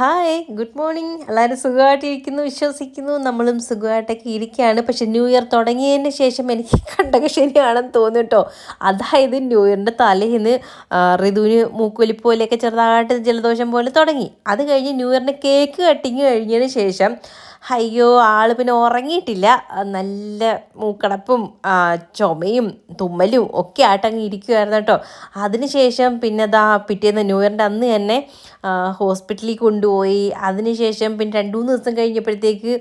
Hi good morning എല്ലാവരും സുഖമായിട്ടിരിക്കുന്നു വിശ്വസിക്കുന്നു. നമ്മളും സുഖമായിട്ടൊക്കെ ഇരിക്കുകയാണ്. പക്ഷെ ന്യൂ ഇയർ തുടങ്ങിയതിന് ശേഷം എനിക്ക് കണ്ടകശനിയാണെന്ന് തോന്നുന്നു കേട്ടോ. അതായത് ന്യൂ ഇയറിന്റെ തലേന്ന് ഋതുവിന് മൂക്കൊലിപ്പ് പോലെയൊക്കെ ചെറുതായിട്ട് ജലദോഷം പോലെ തുടങ്ങി. അത് കഴിഞ്ഞ് ന്യൂ ഇയറിന്റെ കേക്ക് കട്ടിങ് കഴിഞ്ഞതിന് ശേഷം അയ്യോ ആൾ പിന്നെ ഉറങ്ങിയിട്ടില്ല. നല്ല മൂക്കടപ്പും ചുമയും തുമ്മലും ഒക്കെ ആയിട്ട് അങ്ങ് ഇരിക്കുമായിരുന്നു കേട്ടോ. അതിനുശേഷം പിന്നെ ദാ പിറ്റേന്ന് ന്യൂ ഇയറിന്റെ അന്ന് തന്നെ ഹോസ്പിറ്റലിൽ കൊണ്ടുപോയി. അതിനുശേഷം പിന്നെ രണ്ട് മൂന്ന് ദിവസം കഴിഞ്ഞപ്പോഴത്തേക്ക്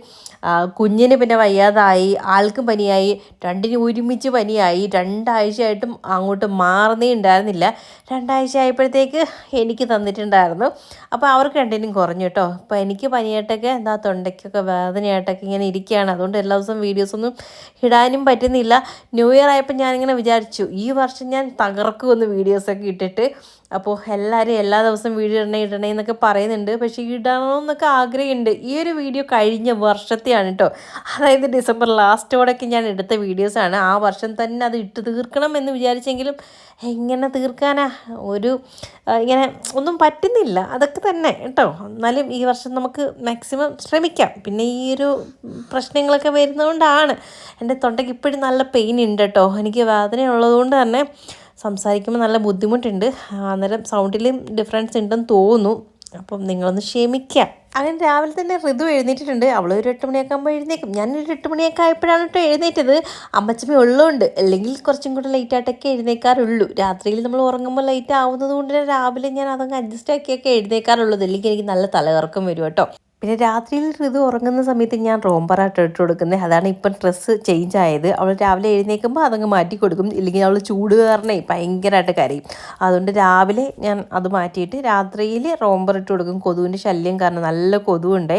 കുഞ്ഞിന് പിന്നെ വയ്യാതായി. ആൾക്കും പനിയായി. രണ്ടിനും ഒരുമിച്ച് പനിയായി. രണ്ടാഴ്ചയായിട്ടും അങ്ങോട്ട് മാറുന്നേ ഉണ്ടായിരുന്നില്ല. രണ്ടാഴ്ച ആയപ്പോഴത്തേക്ക് എനിക്ക് തന്നിട്ടുണ്ടായിരുന്നു. അപ്പോൾ അവർക്ക് രണ്ടിനും കുറഞ്ഞു കേട്ടോ. അപ്പോൾ എനിക്ക് പനിയായിട്ടൊക്കെ എന്താ തൊണ്ടയ്ക്കൊക്കെ വേദനയായിട്ടൊക്കെ ഇങ്ങനെ ഇരിക്കുകയാണ്. അതുകൊണ്ട് എല്ലാ ദിവസവും വീഡിയോസൊന്നും ഇടാനും പറ്റുന്നില്ല. ന്യൂ ഇയർ ആയപ്പോൾ ഞാനിങ്ങനെ വിചാരിച്ചു ഈ വർഷം ഞാൻ തകർക്കുമെന്ന് വീഡിയോസൊക്കെ ഇട്ടിട്ട് അപ്പോൾ എല്ലാവരും എല്ലാ ദിവസവും വീഡിയോ ഇടണേ ഇടണേ എന്നൊക്കെ പറയുന്നുണ്ട്. പക്ഷേ ഇടണമെന്നൊക്കെ ആഗ്രഹമുണ്ട്. ഈ ഒരു വീഡിയോ കഴിഞ്ഞ വർഷത്തെയാണ് കേട്ടോ അതായത് ഡിസംബർ ലാസ്റ്റോടൊക്കെ ഞാൻ എടുത്ത വീഡിയോസാണ്. ആ വർഷം തന്നെ അത് ഇട്ട് തീർക്കണം എന്ന് വിചാരിച്ചെങ്കിലും എങ്ങനെ തീർക്കാനാ? ഒരു ഇങ്ങനെ ഒന്നും പറ്റുന്നില്ല. അതൊക്കെ തന്നെ കേട്ടോ എന്നാലും ഈ വർഷം നമുക്ക് മാക്സിമം ശ്രമിക്കാം. പിന്നെ ഈ ഒരു പ്രശ്നങ്ങളൊക്കെ വരുന്നതുകൊണ്ടാണ് എന്റെ തൊണ്ടയ്ക്ക് ഇപ്പോഴും നല്ല പെയിൻ ഉണ്ട് കേട്ടോ എനിക്ക് വേദന ഉള്ളതുകൊണ്ട് തന്നെ സംസാരിക്കുമ്പോൾ നല്ല ബുദ്ധിമുട്ടുണ്ട്. അന്നേരം സൗണ്ടിലും ഡിഫറൻസ് ഉണ്ടെന്ന് തോന്നുന്നു. അപ്പം നിങ്ങളൊന്ന് ക്ഷമിക്കുക അങ്ങനെ രാവിലെ തന്നെ ഋതു എഴുന്നേറ്റിട്ടുണ്ട്. അവൾ ഒരു എട്ട് മണിയൊക്കെ ആകുമ്പോൾ എഴുന്നേക്കും. ഞാനൊരു എട്ട് മണിയൊക്കെ ആയപ്പോഴാണ് കേട്ടോ എഴുന്നേറ്റത്. അമ്മച്ചമ്മ ഉള്ളതുകൊണ്ട് അല്ലെങ്കിൽ കുറച്ചും കൂടെ ലേറ്റ് ആയിട്ടൊക്കെ എഴുന്നേക്കാറുള്ളൂ. രാത്രിയിൽ നമ്മൾ ഉറങ്ങുമ്പോൾ ലേറ്റ് ആവുന്നത് കൊണ്ട് രാവിലെ ഞാൻ അതങ്ങ് അഡ്ജസ്റ്റ് ആക്കിയൊക്കെ എഴുന്നേക്കാറുള്ളത്. അല്ലെങ്കിൽ എനിക്ക് നല്ല തലകറക്കം വരും കേട്ടോ. പിന്നെ രാത്രിയിൽ ഋതു ഉറങ്ങുന്ന സമയത്ത് ഞാൻ റോംബറായിട്ട് ഇട്ട് കൊടുക്കുന്നത് അതാണ് ഇപ്പം ഡ്രസ്സ് ചേഞ്ച് ആയത്. അവൾ രാവിലെ എഴുന്നേൽക്കുമ്പോൾ അതങ്ങ് മാറ്റി കൊടുക്കും. ഇല്ലെങ്കിൽ അവൾ ചൂട് കാരണേ ഭയങ്കരമായിട്ട് കരയും. അതുകൊണ്ട് രാവിലെ ഞാൻ അത് മാറ്റിയിട്ട് രാത്രിയിൽ റോംബർ ഇട്ട് കൊടുക്കും. കൊതുവിന്റെ ശല്യം കാരണം നല്ല കൊതുവുണ്ട്.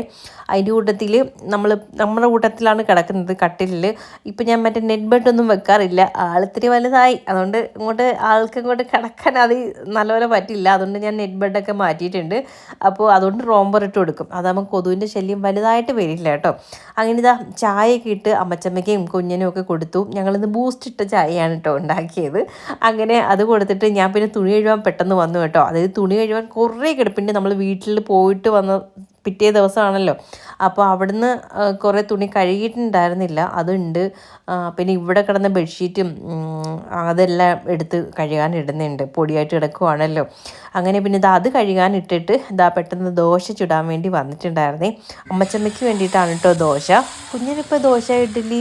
അതിന്റെ കൂട്ടത്തിൽ നമ്മൾ നമ്മുടെ കൂട്ടത്തിലാണ് കിടക്കുന്നത് കട്ടിലിൽ. ഇപ്പം ഞാൻ മറ്റേ നെറ്റ് ബെഡൊന്നും വെക്കാറില്ല. ആളിത്തിരി വലുതായി. അതുകൊണ്ട് ഇങ്ങോട്ട് ആൾക്ക് ഇങ്ങോട്ട് കിടക്കാൻ അത് നല്ലപോലെ പറ്റില്ല. അതുകൊണ്ട് ഞാൻ നെറ്റ് ബെഡൊക്കെ മാറ്റിയിട്ടുണ്ട്. അപ്പോൾ അതുകൊണ്ട് റോംബർ ഇട്ട് കൊടുക്കും. അതാകുമ്പോൾ കൊതുവിന്റെ ശല്യം വലുതായിട്ട് വരില്ല കേട്ടോ. അങ്ങനെ ഇതാ ചായയൊക്കെ ഇട്ട് അമ്മച്ചമ്മയ്ക്കും കുഞ്ഞിനും ഒക്കെ കൊടുത്തു. ഞങ്ങളിന്ന് ബൂസ്റ്റ് ഇട്ട ചായയാണ് കേട്ടോ ഉണ്ടാക്കിയത്. അങ്ങനെ അത് കൊടുത്തിട്ട് ഞാൻ പിന്നെ തുണി കഴുകാൻ പെട്ടെന്ന് വന്നു കേട്ടോ. അതായത് തുണി കഴുകാൻ കുറേ കിടപ്പിന്റെ നമ്മൾ വീട്ടിൽ പോയിട്ട് വന്ന പിറ്റേ ദിവസമാണല്ലോ. അപ്പോൾ അവിടുന്ന് കുറേ തുണി കഴുകിയിട്ടുണ്ടായിരുന്നില്ല. അതുണ്ട്. പിന്നെ ഇവിടെ കിടന്ന ബെഡ്ഷീറ്റും അതെല്ലാം എടുത്ത് കഴുകാൻ ഇടുന്നുണ്ട്. പൊടിയായിട്ട് കിടക്കുവാണല്ലോ. അങ്ങനെ പിന്നെ ഇത് അത് കഴുകാൻ ഇട്ടിട്ട് ഇതാ പെട്ടെന്ന് ദോശ ചുടാൻ വേണ്ടി വന്നിട്ടുണ്ടായിരുന്നേ. അമ്മച്ചമ്മയ്ക്ക് വേണ്ടിയിട്ടാണ് കേട്ടോ ദോശ. കുഞ്ഞിനിപ്പോൾ ദോശ ഇഡ്ഡലി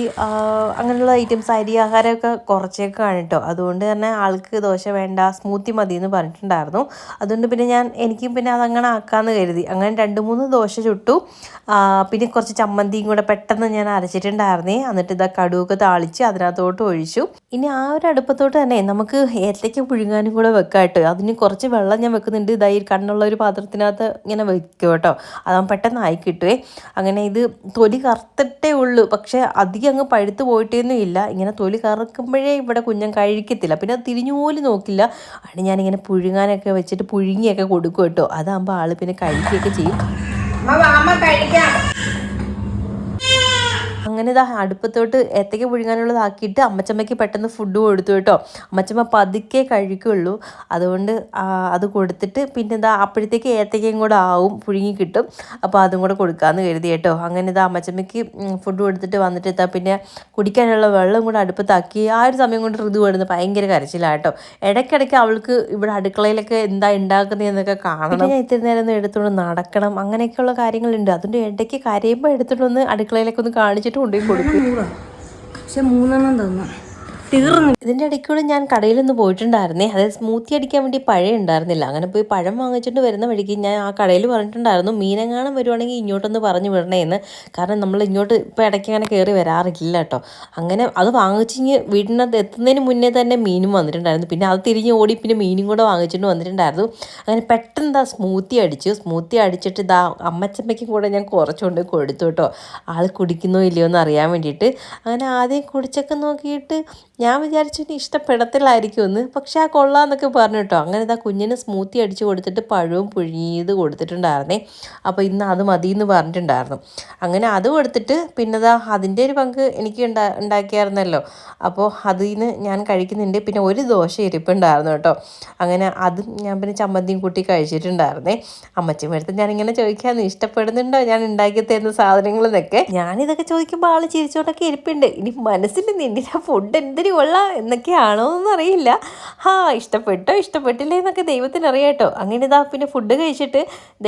അങ്ങനെയുള്ള ഐറ്റംസ് അരി ആഹാരമൊക്കെ കുറച്ചേക്കാണ് കേട്ടോ അതുകൊണ്ട് തന്നെ ആൾക്ക് ദോശ വേണ്ട സ്മൂത്തി മതി എന്ന് പറഞ്ഞിട്ടുണ്ടായിരുന്നു. അതുകൊണ്ട് പിന്നെ ഞാൻ എനിക്കും പിന്നെ അതങ്ങനെ ആക്കാമെന്ന് കരുതി. അങ്ങനെ രണ്ട് മൂന്ന് ദോശ ചുട്ടു. പിന്നെ കുറച്ച് ചമ്മന്തിയും കൂടെ പെട്ടെന്ന് ഞാൻ അരച്ചിട്ടുണ്ടായിരുന്നേ. എന്നിട്ട് ഇതാ കടുവൊക്കെ താളിച്ച് അതിനകത്തോട്ട് ഒഴിച്ചു. ഇനി ആ ഒരു അടുപ്പത്തോട്ട് തന്നെ നമുക്ക് ഏത്തയ്ക്ക പുഴുങ്ങാനും കൂടെ വെക്കാട്ടോ അതിന് കുറച്ച് വെള്ളം ഞാൻ വെക്കുന്നുണ്ട്. ഇതായി കണ്ണുള്ള ഒരു പാത്രത്തിനകത്ത് ഇങ്ങനെ വെക്കും കേട്ടോ. അതാകുമ്പോൾ പെട്ടെന്ന് ആയി കിട്ടുവേ. അങ്ങനെ ഇത് തൊലി കറുത്തിട്ടേ ഉള്ളൂ. പക്ഷേ അധികം അങ്ങ് പഴുത്ത് പോയിട്ടൊന്നും ഇല്ല. ഇങ്ങനെ തൊലി കറക്കുമ്പോഴേ ഇവിടെ കുഞ്ഞൻ കഴിക്കത്തില്ല. പിന്നെ അത് തിരിഞ്ഞു പോലും നോക്കില്ല. അതിന് ഞാനിങ്ങനെ പുഴുങ്ങാനൊക്കെ വെച്ചിട്ട് പുഴുങ്ങിയൊക്കെ കൊടുക്കും കേട്ടോ. അതാകുമ്പോൾ ആൾ പിന്നെ കഴിക്കുകയൊക്കെ ചെയ്യും. അമ്മ വാമ കഴിക്കാം. അങ്ങനെ ഇതാ അടുപ്പത്തോട്ട് ഏത്തയ്ക്ക പുഴുങ്ങാനുള്ളതാക്കിയിട്ട് അമ്മച്ചമ്മയ്ക്ക് പെട്ടെന്ന് ഫുഡ് കൊടുത്തു കേട്ടോ. അമ്മച്ചമ്മ പതുക്കെ കഴിക്കുള്ളൂ. അതുകൊണ്ട് അത് കൊടുത്തിട്ട് പിന്നെ ഇതാ അപ്പോഴത്തേക്ക് ഏത്തയ്ക്കയും കൂടെ ആവും പുഴുങ്ങി കിട്ടും. അപ്പോൾ അതും കൂടെ കൊടുക്കാമെന്ന് കരുതി കേട്ടോ. അങ്ങനെ ഇതാ അമ്മച്ചമ്മയ്ക്ക് ഫുഡ് കൊടുത്തിട്ട് വന്നിട്ട് എത്താം പിന്നെ കുടിക്കാനുള്ള വെള്ളം കൂടെ അടുപ്പത്താക്കി ആ ഒരു സമയം കൊണ്ട് ഋതു വരുന്നത് ഭയങ്കര കരച്ചിലാട്ടോ ഇടയ്ക്കിടയ്ക്ക് അവൾക്ക് ഇവിടെ അടുക്കളയിലൊക്കെ എന്താ ഉണ്ടാക്കുന്നതെന്നൊക്കെ കാണണം. ഞാൻ ഇത്തിരി നേരം ഒന്ന് എടുത്തുകൊണ്ട് നടക്കണം. അങ്ങനെയൊക്കെയുള്ള കാര്യങ്ങളുണ്ട്. അതുകൊണ്ട് ഇടയ്ക്ക് കരയുമ്പോൾ എടുത്തിട്ടൊന്ന് അടുക്കളയിലൊക്കെ ഒന്ന് കാണിച്ചിട്ട് കൊണ്ടുപോയി കൊടുക്കും. പക്ഷെ മൂന്നെണ്ണം തന്നു. തീർന്നു. ഇതിന്റെ ഇടയ്ക്കൂടെ ഞാൻ കടയിൽ നിന്ന് പോയിട്ടുണ്ടായിരുന്നേ. അതായത് സ്മൂത്തി അടിക്കാൻ വേണ്ടി പഴം ഉണ്ടായിരുന്നില്ല. അങ്ങനെ പോയി പഴം വാങ്ങിച്ചിട്ട് വരുന്ന വഴിക്ക് ഞാൻ ആ കടയിൽ പറഞ്ഞിട്ടുണ്ടായിരുന്നു മീനങ്ങാണം വരുവാണെങ്കിൽ ഇങ്ങോട്ടൊന്ന് പറഞ്ഞു വിടണേന്ന്. കാരണം നമ്മൾ ഇങ്ങോട്ട് ഇപ്പോൾ ഇടയ്ക്ക് അങ്ങനെ കയറി വരാറില്ല കേട്ടോ അങ്ങനെ അത് വാങ്ങിച്ചിങ്ങ് വീടിനകത്ത് എത്തുന്നതിന് മുന്നേ തന്നെ മീനും വന്നിട്ടുണ്ടായിരുന്നു. പിന്നെ അത് തിരിഞ്ഞ് ഓടി പിന്നെ മീനും കൂടെ വാങ്ങിച്ചിട്ട് വന്നിട്ടുണ്ടായിരുന്നു. അങ്ങനെ പെട്ടെന്ന് ഇതാ സ്മൂത്തി അടിച്ചു. സ്മൂത്തി അടിച്ചിട്ട് ഇതാ അമ്മച്ചമ്മയ്ക്കും കൂടെ ഞാൻ കുറച്ചുകൊണ്ട് കൊടുത്തു കേട്ടോ ആൾ കുടിക്കുന്നോ ഇല്ലയോ എന്ന് അറിയാൻ വേണ്ടിയിട്ട്. അങ്ങനെ ആദ്യം കുടിച്ചൊക്കെ നോക്കിയിട്ട് ഞാൻ വിചാരിച്ചു ഇനി ഇഷ്ടപ്പെടത്തില്ലായിരിക്കും എന്ന്. പക്ഷേ ആ കൊള്ളാന്നൊക്കെ പറഞ്ഞു കേട്ടോ. അങ്ങനെ ഇതാ കുഞ്ഞിന് സ്മൂത്തി അടിച്ചു കൊടുത്തിട്ട് പഴവും പുഴുങ്ങിയത് കൊടുത്തിട്ടുണ്ടായിരുന്നേ. അപ്പോൾ ഇന്ന് അത് മതി എന്ന് പറഞ്ഞിട്ടുണ്ടായിരുന്നു. അങ്ങനെ അത് കൊടുത്തിട്ട് പിന്നെ ദാ അതിന്റെ ഒരു പങ്ക് എനിക്ക് ഉണ്ടാ ഉണ്ടാക്കിയായിരുന്നല്ലോ. അപ്പോൾ അതിൽ നിന്ന് ഞാൻ കഴിക്കുന്നുണ്ട്. പിന്നെ ഒരു ദോശ ഇരിപ്പുണ്ടായിരുന്നു കേട്ടോ. അങ്ങനെ അതും ഞാൻ പിന്നെ ചമ്മന്തിയും കൂട്ടി കഴിച്ചിട്ടുണ്ടായിരുന്നേ. അമ്മച്ചിയുടെ അടുത്ത് ഞാനിങ്ങനെ ചോദിക്കാമെന്ന് ഇഷ്ടപ്പെടുന്നുണ്ടോ? ഞാൻ ഉണ്ടാക്കി തരുന്ന സാധനങ്ങളെന്നൊക്കെ? ഞാനിതൊക്കെ ചോദിക്കുമ്പോൾ ആൾ ചിരിച്ചോണ്ടൊക്കെ ഇരിപ്പുണ്ട്. ഇനി മനസ്സിൽ നിന്നിട്ട് ഫുഡ് എന്തിനു കൊള്ളാം എന്നൊക്കെയാണോ എന്നറിയില്ല ഹാ ഇഷ്ടപ്പെട്ടോ ഇഷ്ടപ്പെട്ടില്ലേ എന്നൊക്കെ ദൈവത്തിന് അറിയാട്ടോ അങ്ങനെ ഇതാ പിന്നെ ഫുഡ് കഴിച്ചിട്ട്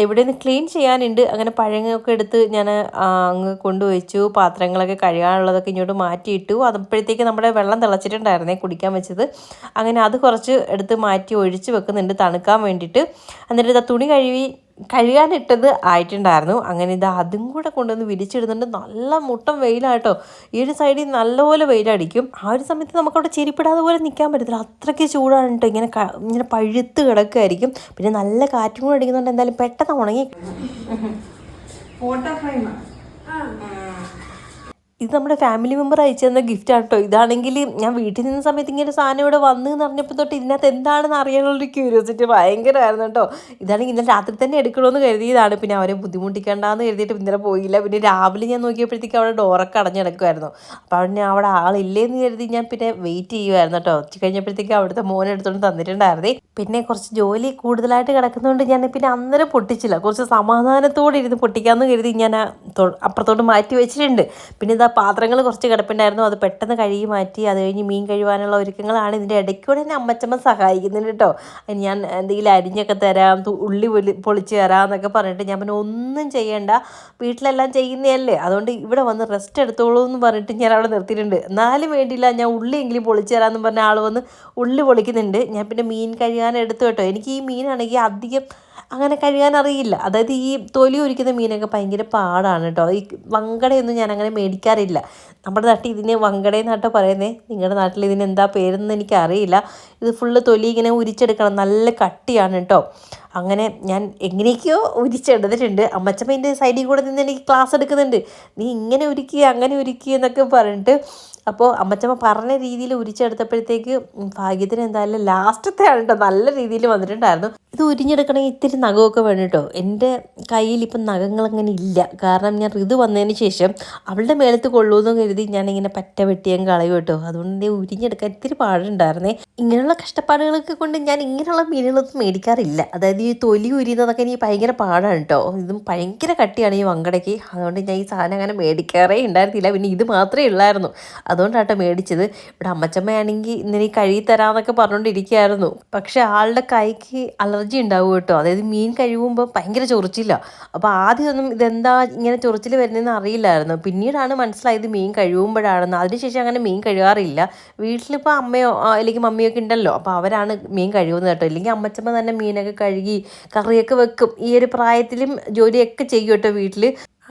ഇവിടെ നിന്ന് ക്ലീൻ ചെയ്യാനുണ്ട്. അങ്ങനെ പഴങ്ങൊക്കെ എടുത്ത് ഞാൻ അങ്ങ് കൊണ്ടുവച്ചു. പാത്രങ്ങളൊക്കെ കഴുകാനുള്ളതൊക്കെ ഇങ്ങോട്ട് മാറ്റിയിട്ടു. അതപ്പോഴത്തേക്ക് നമ്മുടെ വെള്ളം തിളച്ചിട്ടുണ്ടായിരുന്നേ കുടിക്കാൻ വെച്ചത്. അങ്ങനെ അത് കുറച്ച് എടുത്ത് മാറ്റി ഒഴിച്ച് വെക്കുന്നുണ്ട് തണുക്കാൻ വേണ്ടിയിട്ട്. എന്നിട്ട് ഇതാ തുണി കഴുകി കഴുകാനിട്ടത് ആയിട്ടുണ്ടായിരുന്നു. അങ്ങനെ ഇത് അതും കൂടെ കൊണ്ടുവന്ന് വിരിച്ചിടുന്നുണ്ട് നല്ല മുട്ടം വെയിലാട്ടോ. ഈ ഒരു സൈഡിൽ നല്ലപോലെ വെയിലടിക്കും. ആ ഒരു സമയത്ത് നമുക്കവിടെ ചെരിപ്പിടാതെ പോലെ നിൽക്കാൻ പറ്റത്തില്ല. അത്രയ്ക്ക് ചൂടാണ് കേട്ടോ ഇങ്ങനെ ക- ഇങ്ങനെ പഴുത്ത് കിടക്കുമായിരിക്കും പിന്നെ നല്ല കാറ്റും കൂടെ അടിക്കുന്നുണ്ട്. എന്തായാലും പെട്ടെന്ന് ഉണങ്ങി ഫോട്ടോ ഫ്രെയിമാ ഇത് നമ്മുടെ ഫാമിലി മെമ്പർ അയച്ചു തന്ന ഗിഫ്റ്റ് ആണ് കേട്ടോ ഇതാണെങ്കിൽ ഞാൻ വീട്ടിൽ നിന്ന സമയത്ത് ഇങ്ങനെ സാധനം ഇവിടെ വന്നു എന്ന് പറഞ്ഞപ്പോൾ തൊട്ട് ഇതിനകത്ത് എന്താണെന്ന് അറിയാനുള്ളൊരു ക്യൂരിയോസിറ്റി ഭയങ്കരമായിരുന്നു കേട്ടോ. ഇതാണെങ്കിൽ ഇന്നലെ രാത്രി തന്നെ എടുക്കണമെന്ന് കരുതിയതാണ്. പിന്നെ അവരെ ബുദ്ധിമുട്ടിക്കണ്ടെന്ന് കരുതിയിട്ട് ഇന്നലെ പോയില്ല. പിന്നെ രാവിലെ ഞാൻ നോക്കിയപ്പോഴത്തേക്ക് അവിടെ ഡോറൊക്കെ അടഞ്ഞിടക്കുമായിരുന്നു അപ്പോൾ അവിടെ അവിടെ ആളില്ലേന്ന് കരുതി ഞാൻ പിന്നെ വെയിറ്റ് ചെയ്യുമായിരുന്നു കേട്ടോ. ഉച്ച കഴിഞ്ഞപ്പോഴത്തേക്ക് അവിടുത്തെ മോൻ എടുത്തുകൊണ്ട് തന്നിട്ടുണ്ടായിരുന്നേ. പിന്നെ കുറച്ച് ജോലി കൂടുതലായിട്ട് കിടക്കുന്നതുകൊണ്ട് ഞാൻ പിന്നെ അന്നേരം പൊട്ടിച്ചില്ല. കുറച്ച് സമാധാനത്തോടെ ഇരുന്ന് പൊട്ടിക്കാമെന്ന് കരുതി ഞാൻ അപ്പുറത്തോട്ട് മാറ്റി വെച്ചിട്ടുണ്ട്. പിന്നെ ഇതാ പാത്രങ്ങൾ കുറച്ച് കിടപ്പുണ്ടായിരുന്നു. അത് പെട്ടെന്ന് കഴുകി മാറ്റി അത് കഴിഞ്ഞ് മീൻ കഴിവാനുള്ള ഒരുക്കങ്ങളാണ് ഇതിന്റെ ഇടയ്ക്കൂടെ എന്നെ അമ്മച്ചമ്മ സഹായിക്കുന്നുണ്ട് കേട്ടോ. ഞാൻ എന്തെങ്കിലും അരിഞ്ഞൊക്കെ തരാം ഉള്ളി പൊളിച്ച് തരാം എന്നൊക്കെ പറഞ്ഞിട്ട് ഞാൻ പിന്നെ ഒന്നും ചെയ്യേണ്ട. വീട്ടിലെല്ലാം ചെയ്യുന്നതല്ലേ. അതുകൊണ്ട് ഇവിടെ വന്ന് റെസ്റ്റ് എടുത്തോളൂ എന്ന് പറഞ്ഞിട്ട് ഞാൻ അവിടെ നിർത്തിയിട്ടുണ്ട്. എന്നാലും വേണ്ടിയില്ല ഞാൻ ഉള്ളി എങ്കിലും പൊളിച്ച് തരാമെന്ന് പറഞ്ഞ ആൾ വന്ന് ഉള്ളി പൊളിക്കുന്നുണ്ട്. ഞാൻ പിന്നെ മീൻ എടുത്തു കേട്ടോ. എനിക്ക് ഈ മീനാണെങ്കിൽ അധികം അങ്ങനെ കഴുകാൻ അറിയില്ല. അതായത് ഈ തൊലി ഒരിക്കുന്ന മീനൊക്കെ ഭയങ്കര പാടാണ് കേട്ടോ ഈ വങ്കടയൊന്നും ഞാൻ അങ്ങനെ മേടിക്കാറില്ല. നമ്മുടെ നാട്ടിൽ ഇതിന് വങ്കടയെന്നാട്ടോ പറയുന്നത് നിങ്ങളുടെ നാട്ടിൽ ഇതിന് എന്താ പേരെന്ന് എനിക്കറിയില്ല. ഇത് ഫുള്ള് തൊലി ഇങ്ങനെ ഉരിച്ചെടുക്കണം. നല്ല കട്ടിയാണ് കേട്ടോ അങ്ങനെ ഞാൻ എങ്ങനെയൊക്കെയോ ഉരിച്ചെടുത്തിട്ടുണ്ട്. അമ്മച്ചമ്മ എന്റെ സൈഡിൽ കൂടെ നിന്ന് എനിക്ക് ക്ലാസ് എടുക്കുന്നുണ്ട്. നീ ഇങ്ങനെ ഒരുക്കി അങ്ങനെ ഒരുക്കി എന്നൊക്കെ പറഞ്ഞിട്ട് അപ്പോൾ അമ്മച്ചമ്മ പറഞ്ഞ രീതിയിൽ ഉരിച്ചെടുത്തപ്പോഴത്തേക്ക് ഭാഗ്യത്തിന് എന്തായാലും ലാസ്റ്റത്തെ ആണ് കേട്ടോ നല്ല രീതിയിൽ വന്നിട്ടുണ്ടായിരുന്നു. ഇത് ഉരിഞ്ഞെടുക്കണമെങ്കിൽ ഇത്തിരി നഖമൊക്കെ വേണം കേട്ടോ എന്റെ കയ്യിൽ ഇപ്പം നഖങ്ങളങ്ങനെ ഇല്ല. കാരണം ഞാൻ ഋതു വന്നതിന് ശേഷം അവളുടെ മേലത്ത് കൊള്ളൂന്ന് കരുതി ഞാനിങ്ങനെ പറ്റ വെട്ടിയാൻ കളയും കേട്ടോ അതുകൊണ്ട് ഉരിഞ്ഞെടുക്കാൻ ഇത്തിരി പാടുണ്ടായിരുന്നേ. ഇങ്ങനെയുള്ള കഷ്ടപ്പാടുകളൊക്കെ കൊണ്ട് ഞാൻ ഇങ്ങനെയുള്ള മീനുകളൊന്നും മേടിക്കാറില്ല. അതായത് ഈ തൊലി ഉരിയുന്നതൊക്കെ എനിക്ക് ഭയങ്കര പാടാണ് കേട്ടോ ഇതും ഭയങ്കര കട്ടിയാണ് ഈ വങ്കടയ്ക്ക്. അതുകൊണ്ട് ഞാൻ ഈ സാധനം അങ്ങനെ മേടിക്കാറേ ഉണ്ടായിരുന്നില്ല. പിന്നെ ഇത് മാത്രമേ ഉള്ളായിരുന്നു. അതുകൊണ്ടാട്ടോ മേടിച്ചത്. ഇവിടെ അമ്മച്ചമ്മയാണെങ്കിൽ ഇന്നലെ കഴുകി തരാമെന്നൊക്കെ പറഞ്ഞുകൊണ്ടിരിക്കുകയായിരുന്നു പക്ഷെ ആളുടെ കൈക്ക് അലർജി ഉണ്ടാവും കേട്ടോ. അതായത് മീൻ കഴുകുമ്പോൾ ഭയങ്കര ചൊറിച്ചില്ല അപ്പോൾ ആദ്യമൊന്നും ഇതെന്താ ഇങ്ങനെ ചൊറിച്ചിൽ വരുന്നതെന്ന് അറിയില്ലായിരുന്നു. പിന്നീടാണ് മനസ്സിലായത് മീൻ കഴുകുമ്പോഴാണെന്ന് അതിനുശേഷം അങ്ങനെ മീൻ കഴുകാറില്ല വീട്ടിലിപ്പോൾ അമ്മയോ അല്ലെങ്കിൽ മമ്മിയോ ഒക്കെ ഉണ്ടല്ലോ. അപ്പോൾ അവരാണ് മീൻ കഴുകുന്നത് കേട്ടോ. ഇല്ലെങ്കിൽ അമ്മച്ചമ്മ തന്നെ മീനൊക്കെ കഴുകി കറിയൊക്കെ വെക്കും. ഈ ഒരു പ്രായത്തിലും ജോലിയൊക്കെ ചെയ്യും കേട്ടോ വീട്ടിൽ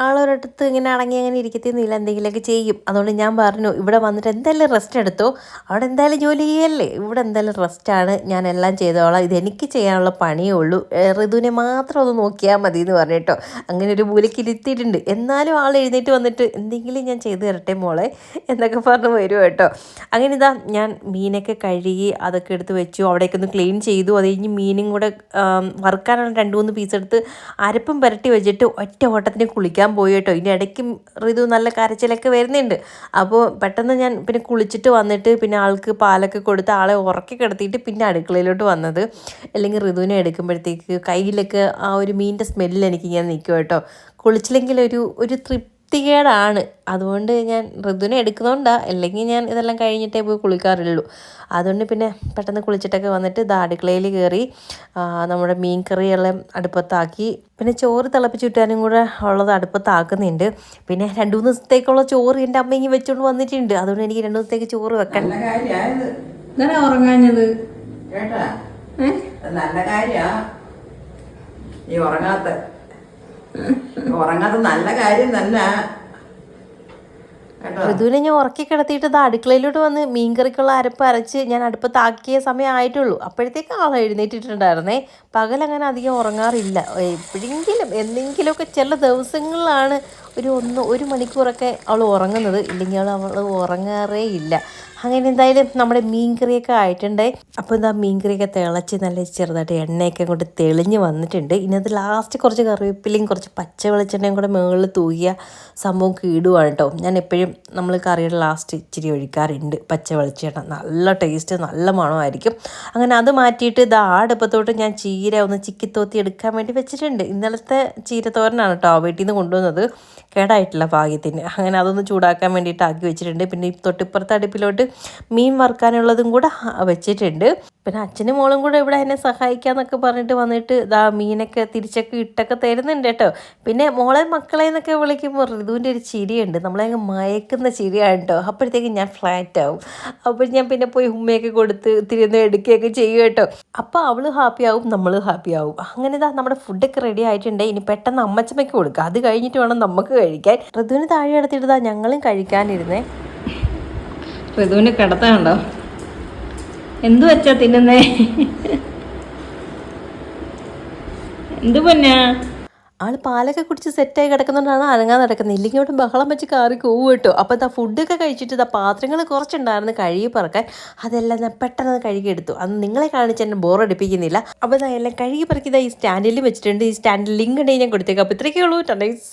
ആളൊരിടത്ത് ഇങ്ങനെ അടങ്ങി അങ്ങനെ ഇരിക്കത്തിന്നില്ല എന്തെങ്കിലുമൊക്കെ ചെയ്യും. അതുകൊണ്ട് ഞാൻ പറഞ്ഞു ഇവിടെ വന്നിട്ട് എന്തായാലും റെസ്റ്റ് എടുത്തോ? അവിടെ എന്തായാലും ജോലി ചെയ്യല്ലേ ഇവിടെ എന്തായാലും റെസ്റ്റാണ് ഞാൻ എല്ലാം ചെയ്തോളാം. ഇതെനിക്ക് ചെയ്യാനുള്ള പണിയേ ഉള്ളൂ. ഋതുവിനെ മാത്രം ഒന്ന് നോക്കിയാൽ മതി എന്ന് പറഞ്ഞിട്ടോ അങ്ങനെ ഒരു മൂലയ്ക്ക് ഇരുത്തിയിട്ടുണ്ട്. എന്നാലും ആൾ എഴുന്നേറ്റ് വന്നിട്ട് എന്തെങ്കിലും ഞാൻ ചെയ്തു തരട്ടെ മോളെ? എന്നൊക്കെ പറഞ്ഞ് വരും കേട്ടോ. അങ്ങനെ ഇതാ ഞാൻ മീനൊക്കെ കഴുകി അതൊക്കെ എടുത്ത് വെച്ചു. അവിടേക്ക് ഒന്ന് ക്ലീൻ ചെയ്തു. അത് കഴിഞ്ഞ് മീനും കൂടെ വറുക്കാനുള്ള രണ്ട് മൂന്ന് പീസ് എടുത്ത് അരപ്പും പുരട്ടി വെച്ചിട്ട് ഒറ്റ ഓട്ടത്തിന് കുളിക്കാൻ പോയി കേട്ടോ. ഇനി ഇടയ്ക്ക് ഋതു നല്ല കരച്ചിലൊക്കെ വരുന്നുണ്ട്. അപ്പോൾ പെട്ടെന്ന് ഞാൻ പിന്നെ കുളിച്ചിട്ട് വന്നിട്ട് പിന്നെ ആൾക്ക് പാലൊക്കെ കൊടുത്ത് ആളെ ഉറക്കി കിടത്തിയിട്ട് പിന്നെ അടുക്കളയിലോട്ട് വന്നത്. അല്ലെങ്കിൽ ഋതുവിനെ എടുക്കുമ്പോഴത്തേക്ക് കയ്യിലൊക്കെ ആ ഒരു മീനിന്റെ സ്മെല്ലിൽ എനിക്ക് ഇങ്ങനെ നിൽക്കും കേട്ടോ. കുളിച്ചില്ലെങ്കിൽ ഒരു ഒരു തൃപ്തികേടാണ് അതുകൊണ്ട് ഞാൻ ഋതുവിനെ എടുക്കുന്നതുകൊണ്ടാണ് അല്ലെങ്കിൽ ഞാൻ ഇതെല്ലാം കഴിഞ്ഞിട്ടേ പോയി കുളിക്കാറുള്ളൂ. അതുകൊണ്ട് പിന്നെ പെട്ടെന്ന് കുളിച്ചിട്ടൊക്കെ വന്നിട്ട് ഇത് അടുക്കളയിൽ കയറി നമ്മുടെ മീൻ കറിയെല്ലാം അടുപ്പത്താക്കി. പിന്നെ ചോറ് തിളപ്പിച്ച് കിട്ടാനും കൂടെ ഉള്ളത് അടുപ്പത്താക്കുന്നുണ്ട്. പിന്നെ രണ്ട് മൂന്ന് ദിവസത്തേക്കുള്ള ചോറ് എന്റെ അമ്മ ഇങ്ങനെ വെച്ചുകൊണ്ട് വന്നിട്ടുണ്ട്. അതുകൊണ്ട് എനിക്ക് രണ്ട് ദിവസത്തേക്ക് ചോറ് വെക്കണം. ഉറങ്ങാഞ്ഞത്? കേട്ടാ? നല്ല കാര്യ. നീ ഉറങ്ങാത്ത. ഉറങ്ങാത്ത നല്ല കാര്യം തന്നെ. ഋതുവിനെ ഞാൻ ഉറക്കി കിടത്തിയിട്ട് അടുക്കളയിലോട്ട് വന്ന് മീൻകറിക്കുള്ള അരപ്പ് അരച്ച് ഞാൻ അടുപ്പത്താക്കിയ സമയം ആയിട്ടുള്ളൂ. അപ്പോഴത്തേക്ക് ആൾ എഴുന്നേറ്റിട്ടുണ്ടായിരുന്നേ. പകൽ അങ്ങനെ അധികം ഉറങ്ങാറില്ല. എപ്പോഴെങ്കിലും എന്തെങ്കിലുമൊക്കെ ചില ദിവസങ്ങളിലാണ് ഒരു ഒന്ന് ഒരു മണിക്കൂറൊക്കെ അവൾ ഉറങ്ങുന്നത്. ഇല്ലെങ്കിൽ അവൾ ഉറങ്ങാറേ ഇല്ല. അങ്ങനെ എന്തായാലും നമ്മുടെ മീൻകറിയൊക്കെ ആയിട്ടുണ്ട്. അപ്പോൾ എന്താ മീൻകറിയൊക്കെ തിളച്ച് നല്ല ചെറുതായിട്ട് എണ്ണയൊക്കെ കൊണ്ട് തെളിഞ്ഞ് വന്നിട്ടുണ്ട്. ഇനി അത് ലാസ്റ്റ് കുറച്ച് കറിവേപ്പിലയും കുറച്ച് പച്ച വെളിച്ചെണ്ണയും കൂടെ മുകളിൽ തൂകിയ സംഭവം കീടുവാണ് കേട്ടോ ഞാൻ എപ്പോഴും നമ്മൾ കറിയുടെ ലാസ്റ്റ് ഇച്ചിരി ഒഴിക്കാറുണ്ട്. പച്ച വെളിച്ചെണ്ണ നല്ല ടേസ്റ്റ് നല്ല മണമായിരിക്കും. അങ്ങനെ അത് മാറ്റിയിട്ട് ആ അടുപ്പത്തോട്ട് ഞാൻ ചീര ഒന്ന് ചിക്കിത്തോത്തി എടുക്കാൻ വേണ്ടി വെച്ചിട്ടുണ്ട്. ഇന്നലത്തെ ചീരത്തോരനാണ് കേട്ടോ വീട്ടിൽ നിന്ന് കൊണ്ടുവന്നത്. കേടായിട്ടില്ല ഭാഗ്യത്തിന്. അങ്ങനെ അതൊന്ന് ചൂടാക്കാൻ വേണ്ടിയിട്ട് ആക്കി വെച്ചിട്ടുണ്ട്. പിന്നെ തൊട്ടിപ്പുറത്തെ അടുപ്പിലോട്ട് മീൻ വറുക്കാനുള്ളതും കൂടെ വെച്ചിട്ടുണ്ട്. പിന്നെ അച്ഛനും മോളും കൂടെ ഇവിടെ എന്നെ സഹായിക്കാന്നൊക്കെ പറഞ്ഞിട്ട് വന്നിട്ട് ഇതാ മീനൊക്കെ തിരിച്ചൊക്കെ ഇട്ടൊക്കെ തരുന്നുണ്ട് കേട്ടോ. പിന്നെ മോളെ മക്കളെ എന്നൊക്കെ വിളിക്കുമ്പോൾ ഋതുവിന്റെ ഒരു ചിരിയുണ്ട്. നമ്മളെ അങ്ങ് മയക്കുന്ന ചിരിയാണ് കേട്ടോ. അപ്പോഴത്തേക്കും ഞാൻ ഫ്ലാറ്റ് ആവും. അപ്പോൾ ഞാൻ പിന്നെ പോയി ഉമ്മയൊക്കെ കൊടുത്ത് തിരുന്ന് എടുക്കുകയൊക്കെ ചെയ്യും കേട്ടോ. അപ്പോൾ അവൾ ഹാപ്പി ആവും നമ്മൾ ഹാപ്പി ആവും. അങ്ങനെ ഇതാ നമ്മുടെ ഫുഡൊക്കെ റെഡി ആയിട്ടുണ്ട്. ഇനി പെട്ടെന്ന് അമ്മച്ചമ്മയ്ക്ക് കൊടുക്കുക അത് കഴിഞ്ഞിട്ട് വേണം നമുക്ക് കഴിക്കാൻ. ഋതുവിന് താഴെ എടുത്തിട്ട് ഞങ്ങളും കഴിക്കാനിരുന്നേ. ഋതുവിന്റെ കിടത്താണ്ടോ എന്തു വെച്ചാ തിന്നുന്നേ? എന്തു പൊന്നാ? ആൾ പാലൊക്കെ കുടിച്ച് സെറ്റായി കിടക്കുന്നതുകൊണ്ടാണ് അനങ്ങാൻ നടക്കുന്നത് ഇല്ലെങ്കിൽ അവിടെ ബഹളം വെച്ച് കാറി കൂവ് കേട്ടോ. അപ്പോൾ ഇതാ ഫുഡൊക്കെ കഴിച്ചിട്ട് ഇതാ പാത്രങ്ങൾ കുറച്ചുണ്ടായിരുന്നു കഴുകി പറക്കാൻ. അതെല്ലാം ഞാൻ പെട്ടെന്ന് കഴുകി എടുത്തു. അന്ന് നിങ്ങളെ കാണിച്ച് എന്നെ ബോറടിപ്പിക്കുന്നില്ല അപ്പോൾ ഇതാ എല്ലാം കഴുകി പറക്കി ഇതാ ഈ സ്റ്റാൻഡിൽ വെച്ചിട്ടുണ്ട്. ഈ സ്റ്റാൻഡിൽ ലിങ്ക് ഉണ്ടെങ്കിൽ ഞാൻ കൊടുത്തേക്കാം. അപ്പോൾ ഇത്രയൊക്കെ ഉള്ളൂ. ടെന്നൈസ്